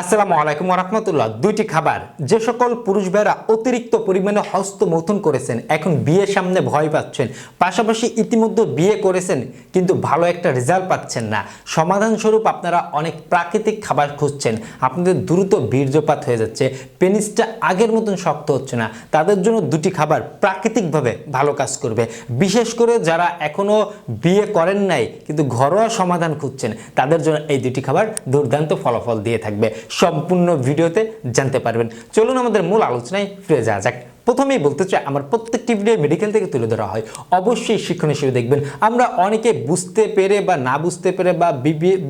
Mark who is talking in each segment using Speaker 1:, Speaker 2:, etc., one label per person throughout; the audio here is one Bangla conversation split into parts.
Speaker 1: আসসালামু আলাইকুম রহমতুল্লাহ। দুইটি খাবার। যে সকল পুরুষ ভাইরা অতিরিক্ত পরিমাণে হস্তমৈথুন করেছেন, এখন বিয়ের সামনে ভয় পাচ্ছেন। পাশাপাশি ইতিমধ্যে বিয়ে করেছেন, কিন্তু ভালো একটা রেজাল্ট পাচ্ছেন না। সমাধান স্বরূপ আপনারা অনেক প্রাকৃতিক খাবার খুঁজছেন। আপনাদের দ্রুত বীর্যপাত হয়ে যাচ্ছে। পেনিসটা আগের মতন শক্ত হচ্ছে না। তাদের জন্য দুটি খাবার প্রাকৃতিকভাবে ভালো কাজ করবে। বিশেষ করে যারা এখনও বিয়ে করেন নাই, কিন্তু ঘরোয়া সমাধান খুঁজছেন, তাদের জন্য এই দুটি খাবার দুর্দান্ত ফলাফল দিয়ে থাকবে। সম্পূর্ণ ভিডিওতে জানতে পারবেন। চলুন আমাদের মূল আলোচনায় ফিরে যাওয়া যাক। প্রথমেই বলতে চাই, আমার প্রত্যেকটি ভিডিও মেডিকেল থেকে তুলে ধরা হয়। অবশ্যই শিক্ষণ হিসেবে দেখবেন। আমরা অনেকে বুঝতে পেরে বা না বুঝতে পেরে বা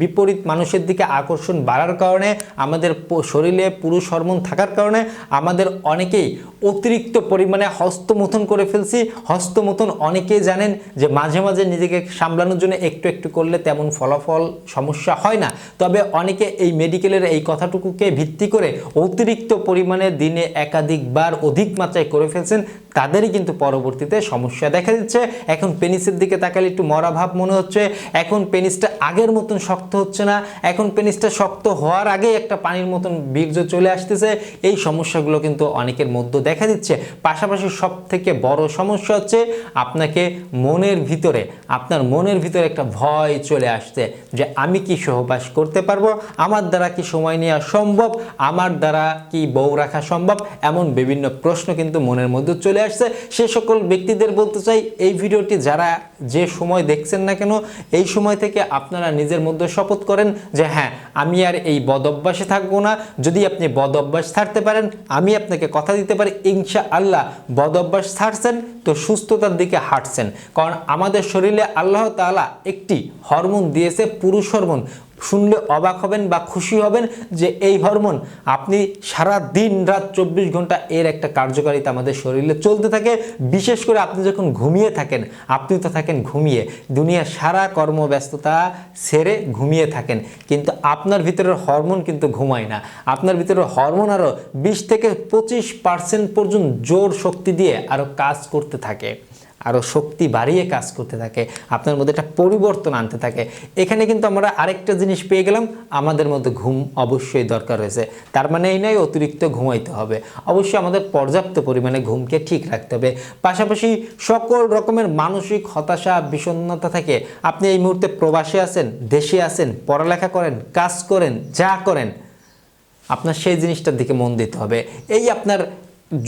Speaker 1: বিপরীত মানুষের দিকে আকর্ষণ বাড়ার কারণে, আমাদের শরীরে পুরুষ হরমোন থাকার কারণে আমাদের অনেকেই অতিরিক্ত পরিমাণে হস্তমথন করে ফেলছি। হস্তমথন অনেকেই জানেন যে মাঝে মাঝে নিজেকে সামলানোর জন্য একটু একটু করলে তেমন ফলাফল সমস্যা হয় না। তবে অনেকে এই মেডিকেলের এই কথাটুকুকে ভিত্তি করে অতিরিক্ত পরিমাণে দিনে একাধিকবার অধিক মাত্রায় করে ফেলছেন। তাদেরই কিন্তু পরবর্তীতে সমস্যা দেখা দিচ্ছে। এখন পেনিসের দিকে তাকালে একটু মরা ভাব মনে হচ্ছে। এখন পেনিসটা আগের মতন শক্ত হচ্ছে না। এখন পেনিসটা শক্ত হওয়ার আগে একটা পানির মতন বীর্য চলে আসতেছে। এই সমস্যাগুলো কিন্তু অনেকের মধ্যে দেখা দিচ্ছে। পাশাপাশি সব থেকে বড় সমস্যা হচ্ছে আপনাকে মনের ভিতরে, আপনার মনের ভিতরে একটা ভয় চলে আসছে যে আমি কি সহবাস করতে পারব? আমার দ্বারা কি সময় নেওয়া সম্ভব? আমার দ্বারা কি বউ রাখা সম্ভব? এমন বিভিন্ন প্রশ্ন কিন্তু মনের মধ্যে চলে আসছে, সে সকল ব্যক্তিদের বলতে চাই, এই ভিডিওটি যারা যে সময় দেখছেন না কেন, এই সময় থেকে আপনারা নিজের মধ্যে শপথ করেন যে হ্যাঁ আমি আর এই বদ অভ্যাসে থাকব না। যদি আপনি বদ অভ্যাস ছাড়তে পারেন, আমি আপনাকে কথা দিতে পারি ইনশা আল্লাহ বদ অভ্যাস ছাড়ছেন, তো সুস্থতার দিকে হাঁটছেন। কারণ আমাদের শরীরে আল্লাহ তাআলা একটি হরমোন দিয়েছে, পুরুষ হরমোন। শুনলে অবাক হবেন বা খুশি হবেন যে এই হরমোন আপনি সারা দিন রাত চব্বিশ ঘণ্টা এর একটা কার্যকারিতা আমাদের শরীরে চলতে থাকে। বিশেষ করে আপনি যখন ঘুমিয়ে থাকেন, আপনি তো থাকেন ঘুমিয়ে। দুনিয়ার সারা কর্মব্যস্ততা সেরে ঘুমিয়ে থাকেন। কিন্তু আপনার ভিতরের হরমোন কিন্তু ঘুমায় না। আপনার ভিতরের হরমোন আরও বিশ থেকে পঁচিশ পার্সেন্ট পর্যন্ত জোর শক্তি দিয়ে আরও কাজ করতে থাকে। আরও শক্তি বাড়িয়ে কাজ করতে থাকে, আপনার মধ্যে একটা পরিবর্তন আনতে থাকে। এখানে কিন্তু আমরা আরেকটা জিনিস পেয়ে গেলাম, আমাদের মধ্যে ঘুম অবশ্যই দরকার রয়েছে। তার মানে এই নয়, অতিরিক্ত ঘুমাইতে হবে। অবশ্যই আমাদের পর্যাপ্ত পরিমাণে ঘুমকে ঠিক রাখতে হবে। পাশাপাশি সকল রকমের মানসিক হতাশা, বিষণ্ণতা থেকে আপনি এই মুহূর্তে প্রবাসে আছেন, দেশে আছেন, পড়ালেখা করেন, কাজ করেন, যা করেন, আপনার সেই জিনিসটার দিকে মন দিতে হবে। এই আপনার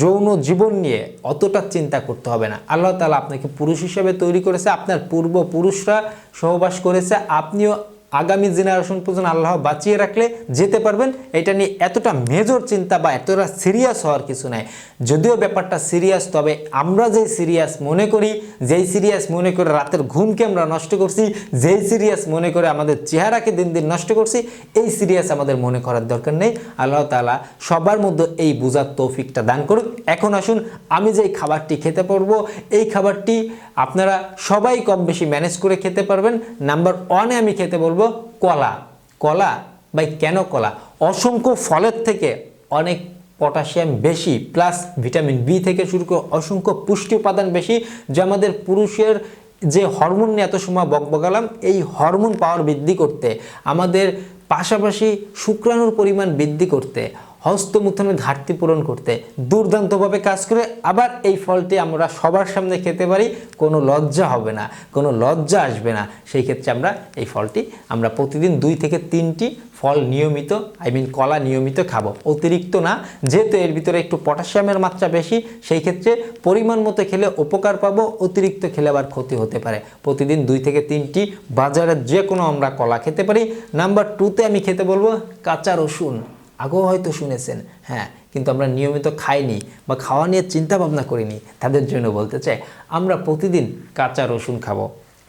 Speaker 1: যৌন জীবন নিয়ে অতটা চিন্তা করতে হবে না। আল্লাহ তালা আপনাকে পুরুষ হিসেবে তৈরি করেছে, আপনার পূর্বপুরুষরা সহবাস করেছে, আপনিও আগামী জেনারেশন পর্যন্ত আল্লাহ বাঁচিয়ে রাখলে যেতে পারবেন, এটা নিয়ে এতটা মেজর চিন্তা বা এতটা সিরিয়াস হওয়ার কিছু নাই। যদিও ব্যাপারটা সিরিয়াস তবে আমরা যেই সিরিয়াস মনে করি, যেই সিরিয়াস মনে করে রাতের ঘুমকে আমরা নষ্ট করছি, যেই সিরিয়াস মনে করে আমাদের চেহারাকে দিন দিন নষ্ট করছি, এই সিরিয়াস আমাদের মনে করার দরকার নেই। আল্লাহ তালা সবার মধ্যে এই বোঝার তৌফিকটা দান করুক। এখন আসুন, আমি যেই খাবারটি খেতে পারব, এই খাবারটি আপনারা সবাই কম বেশি ম্যানেজ করে খেতে পারবেন। নাম্বার ওয়ানে আমি খেতে বলব কলা। কলা বাই কেন কলা? অসংখ্য ফলের থেকে অনেক পটাশিয়াম বেশি, প্লাস ভিটামিন বি থেকে শুরু করে অসংখ্য পুষ্টি উপাদান বেশি, যে আমাদের পুরুষের যে হরমোন নিয়ে এত সময় বকবকালাম, এই হরমোন পাওয়ার বৃদ্ধি করতে, আমাদের পাশাপাশি শুক্রাণুর পরিমাণ বৃদ্ধি করতে হস্তমুথনের ঘাটতি পূরণ করতে দুর্দান্তভাবে কাজ করে, আবার এই ফলটি আমরা সবার সামনে খেতে পারি, কোনো লজ্জা হবে না, কোনো লজ্জা আসবে না। সেই ক্ষেত্রে আমরা এই ফলটি, আমরা প্রতিদিন দুই থেকে তিনটি ফল নিয়মিত আই মিন কলা নিয়মিত খাব। অতিরিক্ত না, যেহেতু এর ভিতরে একটু পটাশিয়ামের মাত্রা বেশি, সেই ক্ষেত্রে পরিমাণ মতো খেলে উপকার পাবো, অতিরিক্ত খেলে আবার ক্ষতি হতে পারে। প্রতিদিন দুই থেকে তিনটি বাজারের যে কোনো আমরা কলা খেতে পারি। নাম্বার টুতে আমি খেতে বলব কাঁচা রসুন। আগেও হয়তো শুনেছেন হ্যাঁ কিন্তু আমরা নিয়মিত খাইনি বা খাওয়া নিয়ে চিন্তা ভাবনা করিনি, তাদের জন্য বলতে চাই, আমরা প্রতিদিন কাঁচা রসুন খাব,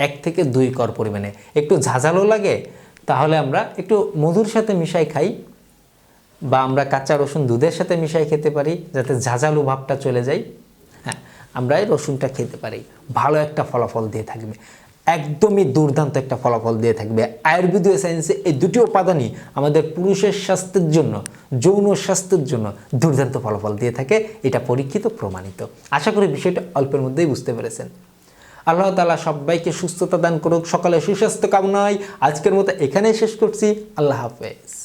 Speaker 1: এক থেকে দুই কর পরিমাণে। একটু ঝাঁঝালো লাগে, তাহলে আমরা একটু মধুর সাথে মিশাই খাই, বা আমরা কাঁচা রসুন দুধের সাথে মিশাই খেতে পারি, যাতে ঝাঁঝালো ভাবটা চলে যায় হ্যাঁ আমরা এই রসুনটা খেতে পারি। ভালো একটা ফলাফল দিয়ে থাকবে। একদমই দুর্দান্ত একটা ফলাফল দিয়ে থাকবে। আয়ুর্বেদীয় সায়েন্সে এই দুটি উপাদানই আমাদের পুরুষের স্বাস্থ্যের জন্য, যৌন স্বাস্থ্যের জন্য দুর্দান্ত ফলাফল দিয়ে থাকে। এটা পরীক্ষিত, প্রমাণিত। আশা করি বিষয়টা অল্পের মধ্যেই বুঝতে পেরেছেন। আল্লাহ তালা সবাইকে সুস্থতা দান করুক সকালে সুস্বাস্থ্য কামনায়। আজকের মতো এখানেই শেষ করছি। আল্লাহ হাফেজ।